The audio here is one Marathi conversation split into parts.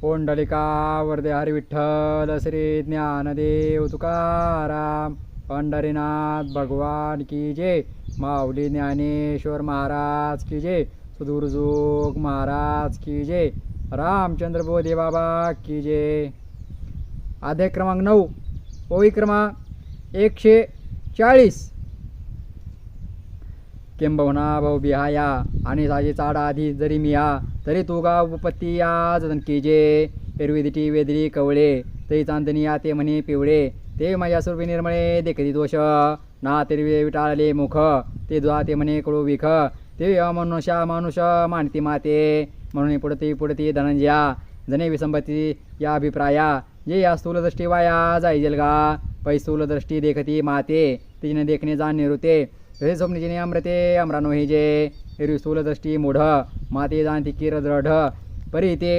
पोंडलिका वरदे हरी विठ्ठल श्री ज्ञानदेव तुकाराम पंढरीनाथ भगवान की जय माऊली ज्ञानेश्वर महाराज की जय सुदूरजोग महाराज की जय रामचंद्र बोधे बाबा की जय. आध्याय क्रमांक नऊ ओळी क्रमांक एकशे चाळीस. किंबहुना भाऊ बिहाया आणि साजे चाडा आधी जरी मिया तरी तुगा उपपत्ती उपत्ती या जतन केजे एरविदिटी वेदरी कवळे तरी चांदणी या ते म्हणे पिवळे ते माझ्या स्वरूपी निर्मळे देखती दोष ना तिरवे विटाळले मुख ते द्वा ते म्हणे कडू विख ते मनुष्या मानुष मानती माते म्हणून पुढती पुढती धनंजया जने विसंबती या अभिप्राया जे या स्थूल दृष्टी वाया जाई गा पै स्थूलदृष्टी देखती माते तिने देखणे जाण निरुते तसे स्वप्निजीने अमृते अमरानो हे जे एरवी स्थूल दृष्टी मोढ माते जाणती किर दृढ परी ते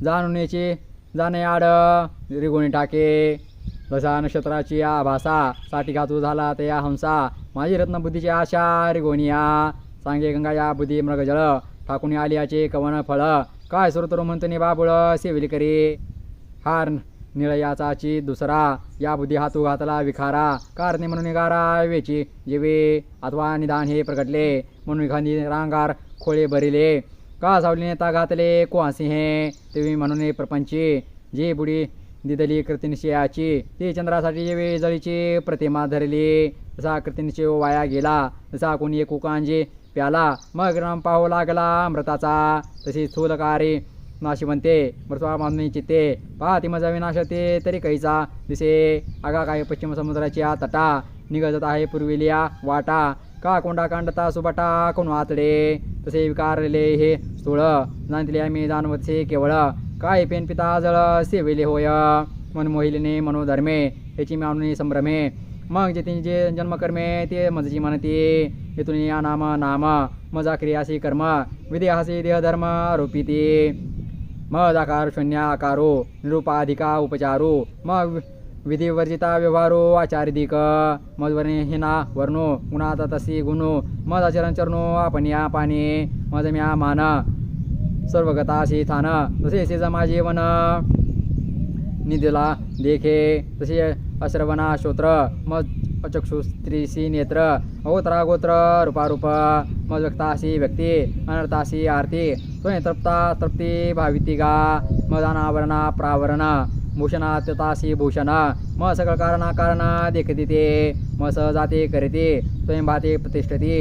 जाणुनेची जाणे आड रिगुणी टाके जसा नक्षत्राची आभासा साठी घातू झाला ते या हंसा माझी रत्नबुद्धीची आशा रिगोनिया सांगे गंगा या बुद्धी मृगजळ ठाकून आलियाचे कवन फळ काय सुरतरो म्हणतो बाबुळ सेविल करी हार निळयाचाची दुसरा. या बुद्धी हातू घातला विखारा. कारणे म्हणून निघारा वेची जेवे. अथवा निदान हे प्रगटले. म्हणून एखादी रांगार खोळे भरिले. का सावली नेता घातले? कोहासी हे. तेवी म्हणून प्रपंची. जे बुडी दिदली कृतिनिशयाची ती चंद्रासाठी जेवे जळीची प्रतिमा धरली. तसा कृतिनिशय वाया गेला तसा कोणी एक उकांजे प्याला. मग राम पाहू लागला अमृताचा. तशी स्थूलकारी नाशिवंते मृत्वा मानवी चित्ते पाहती मजा विनाशते तरी कैचा दिसे आगा काय पश्चिम समुद्राच्या तटा निघत आहे पूर्वेलिया वाटा का कोंडा कांडता सुबाटा कोण वातडे तसे विकारले हे स्थूळ जाणतले आम्ही जाणवतसे केवळ काय पेन पिता जळ सेविले होय मन मोहिलीने मनोधर्मे याची मानुनी संभ्रमे मग जे तिचे जन्मकर्मे ते मजची म्हणते येथून या नाम नाम मजा क्रियासी कर्म विदेहासी देहधर्म रोपिते मग आकार शून्य आकारो निरुपाधिका उपचारो मग विधिवर्जिता व्यवहारो आचार्यधिक मग हिना वर्णो गुणात तसी गुणो मद आचरण चरणो आपण या पाणी मज म्या मान सर्वगताशी थान तसे से जमा जेवण निधीला देखे तसे अश्रवणा श्रोत्र मग अचक्षुस्त्रीसी नेत्र अगोत्रा गोत्र रूपारूप मग व्यक्ताशी व्यक्ती अनर्थाशी आरती स्वयं तृप्ता तृप्ती भावितिगा गा मग भूषणा प्रावरण भूषण। म सकळ कारणा कारण देखती ते। म सहजाते करीते। स्वयं भाते प्रतिष्ठती।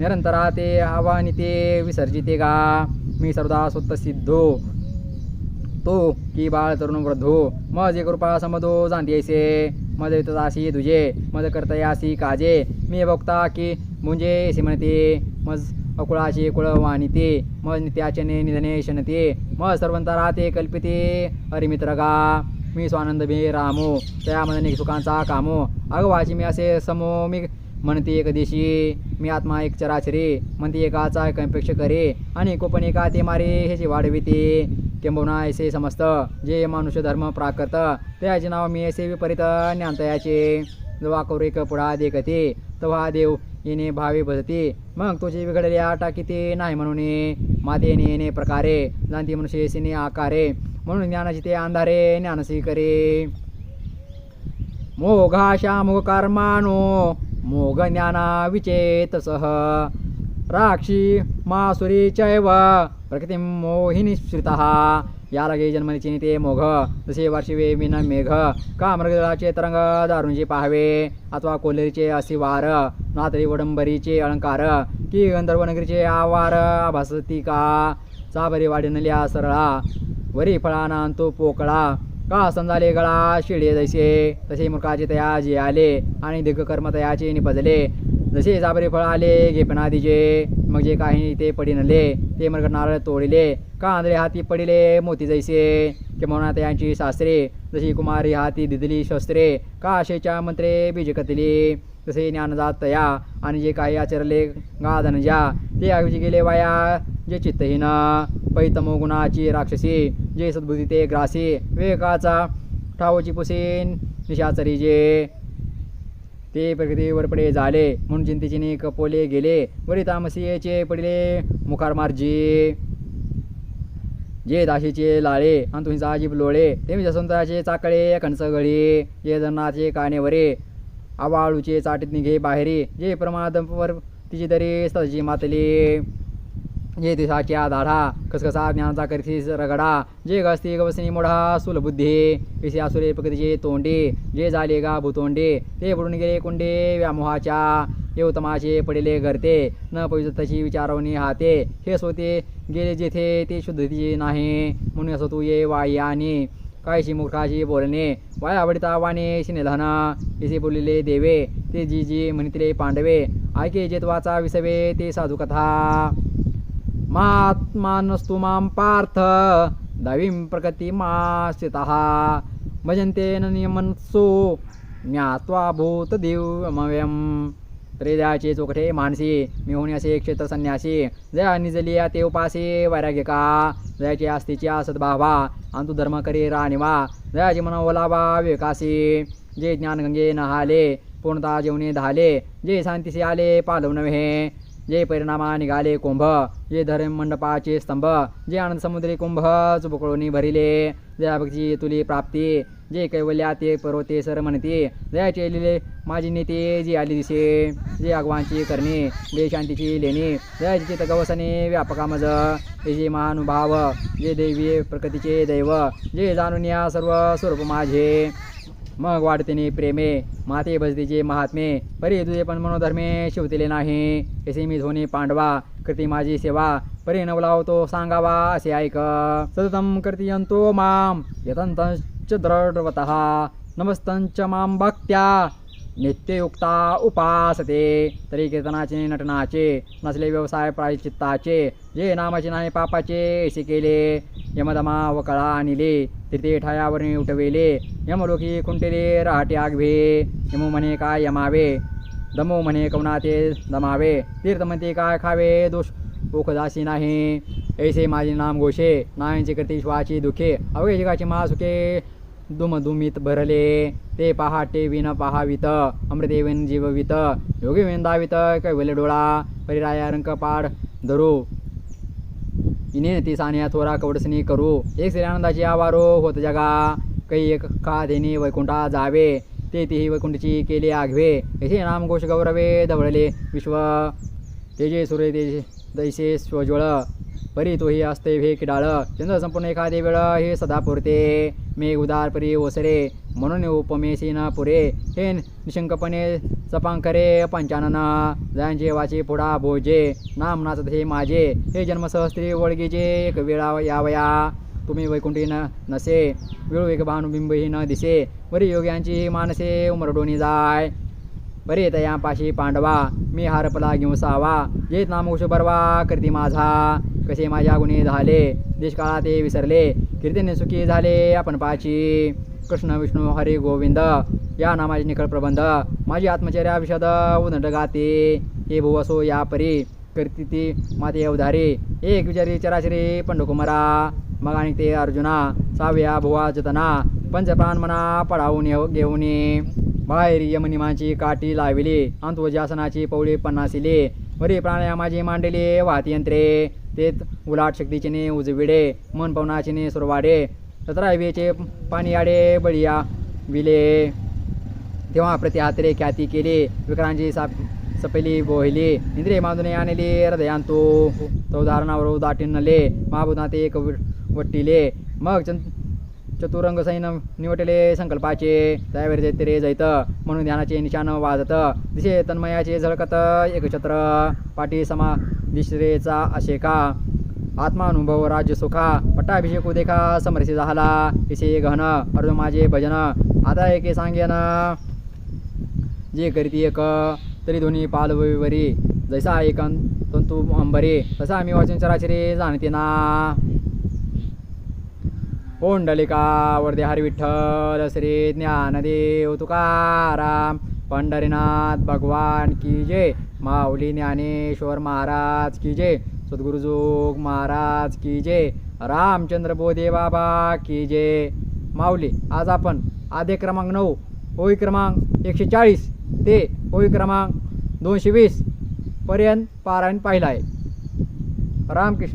निरंतरा ते आव्हानिते विसर्जिते गा। मी सर्वदा स्वत सिद्धो तो की बाळ तरुण वृद्धो। म जे कृपा समदो जाणती मज ततासी तुझे मज करतयासी काजे। मी भक्ता की मुंजे ऐसे म्हणते मज अकुळाची कुळ वाणिते मग नित्याचने निधने शनते मग सर्वंता राहते कल्पिते हरिमित्र गा मी स्वानंद बे रामो त्यामध्ये सुखांचा कामो अगवाची मी असे समो मी म्हणते एक देशी मी आत्मा एक चराचरे म्हणते एकाचा कंपेक्ष करे आणि कोपण एका ते मारे ह्याची वाढविते किंबहुना ऐसे समस्त जे मनुष्य धर्म प्राकृत त्याचे नाव मी ऐसे विपरीत ज्ञानतयाचे. जेव्हा एक पुढा देखते तेव्हा देव येणे भावे भजते मग तुझे बिघडले किती नाही म्हणून माते येणे येणे प्रकारे. जाणती मनुष्य येसिने आकारे. म्हणून ज्ञानाची ते अंधारे ज्ञानसी करे. मोघाशा मोघ कर्मानो मोघ ज्ञाना विचेतसह राक्षी मासुरी चैव प्रकृती मोहिनी श्रिता या लगे जन्मनिचिनी ते मोघ। जसे वर्षिवे विन मेघ। का मृगजळाचे तरंग दारुणचे पाहावे। अथवा कोलेरीचे असिवार नातरी वडंबरीचे अलंकार। की गंधर्वनगरीचे आवार। भासती का चाबरी वाढिनल्या सरळा। वरी फळाना तो पोकळा। का समजाले गळा शिळे जैसे। तसे मूर्खाचे तया जे आले आणि दीर्घकर्म तयाचे निपजले। जसे जाबरे फळ आले घेपणादीचे मग जे काही ते पडिनले ते मग नारळ तोडिले. का आंधळे हाती पडिले मोती जैसे? किंवा यांची शास्त्रे जशी कुमारी हाती दिदली शस्त्रे. का आशेच्या मंत्रे बीज कतली तसे ज्ञानजात तया आणि जे काही आचरले गा धनजा ते ऐवजी गेले वाया जे चित्तहीन. पैतमो गुणाची राक्षसी जे सद्बुद्धी ते ग्रासी. विवेकाचा ठावची पुसेन निशाचरी जे. ते प्रकृती वरपडे झाले. म्हणून चिंतेचिनी कपोले गेले. वरी तामसियेचे पडले मुखार मार्जी जे दाशीचे लाळे आणि तुमचा अजीब लोळे. ते म्हणजे मी जसवंताचे चाकळे खणस गळी जे जनाचे कानेवरे आवाळूचे चाटीत निघे बाहेरी. जे प्रमादवर तिची तरी सजी मातली. जे दिसाच्या दाढा? कसकसा ज्ञानाचा करतीस रगडा। जे गस्ती गवसनी मोढा सुलबुद्धी पिसे आसुरे प्रकृतीचे तोंडे। जे झाले गा भूतोंडे ते बुडून गेले कुंडे व्यामोहाच्या हे उत्तमाचे पडिले घरते। न पवित्रताची विचारवणी हाते। हे सोते गेले जेथे ते शुद्धतीचे नाही। म्हणून असो तू ये वायानी। कायशी मूर्खाशी बोलणे। वाया आवडता वाणे शिनेधन इसे बोललेले देवे। ते जी जी म्हणितले पांडवे। ऐके जेतवाचा विसवे ते साधू कथा महात्मानस्तु मां पार्थ दवीं प्रकृतिमाश्रितः। भजन्तेन न नियमन्सो ज्ञात्वा भूतदिवमव्यं त्रेदाचे चोकटे मानसी मी असे क्षेत्र संन्यासी जया निजलिया ते उपासे वैराग्यका। जयाचे आसत सद्भावा अंतु धर्म करी राणिवा। जयाची मन ओलावा विकासी। जे ज्ञानगंगे नहाले पूर्णता जेवणे धाले। जे शांतीसी आले पालव नव्हे। जे परिणामा निघाले कुंभ जे धर्म मंडपाचे स्तंभ जे आनंद समुद्री कुंभ चुबकळून भरिले. जयाभक्ती तुली प्राप्ती जे कैवल्या ते पर्वते सर म्हणते जयाचे लिले माझी नेते जी आली दिसे. जे आगवांची करणे जे शांतीची लेणी जयाची चित गवसने व्यापका मज जे महानुभाव जे दैवी प्रकृतीचे दैव. जे जाणून या सर्व स्वरूप माझे. मग वाढतेने प्रेमे माते भजतीचे महात्मे परी तुझे पण मनोधर्मे शिवतिले नाही. असे मी धोनी पांडवा कृती माझी सेवा. परी नवलावतो सांगावा असे ऐक. सततम कृतीयंतो माम यतंतश्च दृढवत नमस्तंच माम भक्त्या. नित्ययुक्ता उपासते. तरी कीर्तनाचे नटनाचे नसले व्यवसाय प्रायचित्ताचे जे नामाचे नाही पापाचे असे केले. यमदमा व कळा आणिले तिथे ठायावरणी उठवेले. यमलोकी कुंटेले रहाटे आगवे. यमो म्हणे काय यमावे? दमो म्हणे कवनाते दमावे. तीर्थ म्हणते काय खावे? दोष ओखदासी नाही. ऐसे माझे नाम घोषे. नायांचे कृती श्वाची दुखे. अवघे जगाची मा सुखे. दुमधुमित भरले ते पहाटे विन पहावित अमृतेविन जीववित योगी वेंदावित दावित कैवले डोळा परिराया रंक पाड धरू। इने ती सानिया थोरा कवडसनी करू। एक श्रीआनंदाची आवारो होत जगा। काही एक का देणी वैकुंठा जावे। ते तीही वैकुंठची केली आघवे। यशे नाम घोष गौरवे धवळले विश्व। तेजे सूर्य तेजे दैसे स्वज्वळ। परी तोही असते भे किडाळ चंद्र संपूर्ण एखादे वेळ हे सदा पुरते। मे उदारपरी ओसरे म्हणून उपमेशी न पुरे. हे निशंकपणे सपांकरे पंचानन जयंजेवाचे पुढा भोजे. नाम नाचत हे माझे हे जन्मसहस्त्री वळगीचे एक वेळा यावया. तुम्ही वैकुंठी न नसे वेळू एक भानुबिंबही न दिसे. वरी योग्यांची मानसे उमरडोनी जाय. बरे तयापाशी पांडवा मी हारपला घेऊन सावा. जेत नामोश बरवा करती माझा. कसे माझ्या गुन्हे झाले? देशकाळा ते विसरले. कीर्तीने सुखी झाले आपण पाची. कृष्ण विष्णू हरी गोविंद या नामाचे निखळ प्रबंध. माझी आत्मचर्या विषद उदंड गाते हे भुवसो या परी करती ती माते अवधारी. एक विचारी चराचरी पंडकुमारा. मग आणि ते अर्जुना. साव्या भुवा जतना. पंचप्राण मना पडावून येऊ- घेऊन. बाहेर यमनिमाची काठी लाविली. अंतवजासनाची पौळी पन्नासिली वरी प्राणायामाची मांडली वाहती यंत्रे. तेच उलाट शक्तीचिने उजविडे मन पवनाचिने सुरवाडे सतरा वेचे पाणी बळिया विले. तेव्हा प्रतिहात्रे ख्याती केली विक्रांची साप सपेली बोहिली इंद्रिय बांधून आणली हृदयांतो. तो धारणावर दाटीनले महाभूता एक वट्टिले. मग चतुरंग सैन निवटले संकल्पाचे त्यावेळी जैतरे जैत म्हणून ध्यानाचे निशाण वाजत दिसे तन्मयाचे झळकत एकछत्र पाठी समा दिशरेचा अशेका. आत्मानुभव राज्य सुखा. पट्टाभिषेक देखा समरसी झाला. इसे गहन अर्ज माझे भजन. आता एके सांगेन. जे करीती एक तरी दोन्ही पालवरी जैसा एक तंतु अंबरे. तसा मी वाचन चराचरे जाणते ना. पोंडलिका वरदे हरी विठ्ठल श्री ज्ञानदेव तुकाराम. पंढरीनाथ भगवान की जय. माऊली ज्ञानेश्वर महाराज की जय. सद्गुरुजोग महाराज की जय. रामचंद्र बोधे बाबा की जय. माऊली आज आपण आधे क्रमांक नऊ ओळी क्रमांक एकशे चाळीस ते ओळी क्रमांक दोनशे वीस पर्यंत पारायण पाहिलं आहे. रामकृष्ण.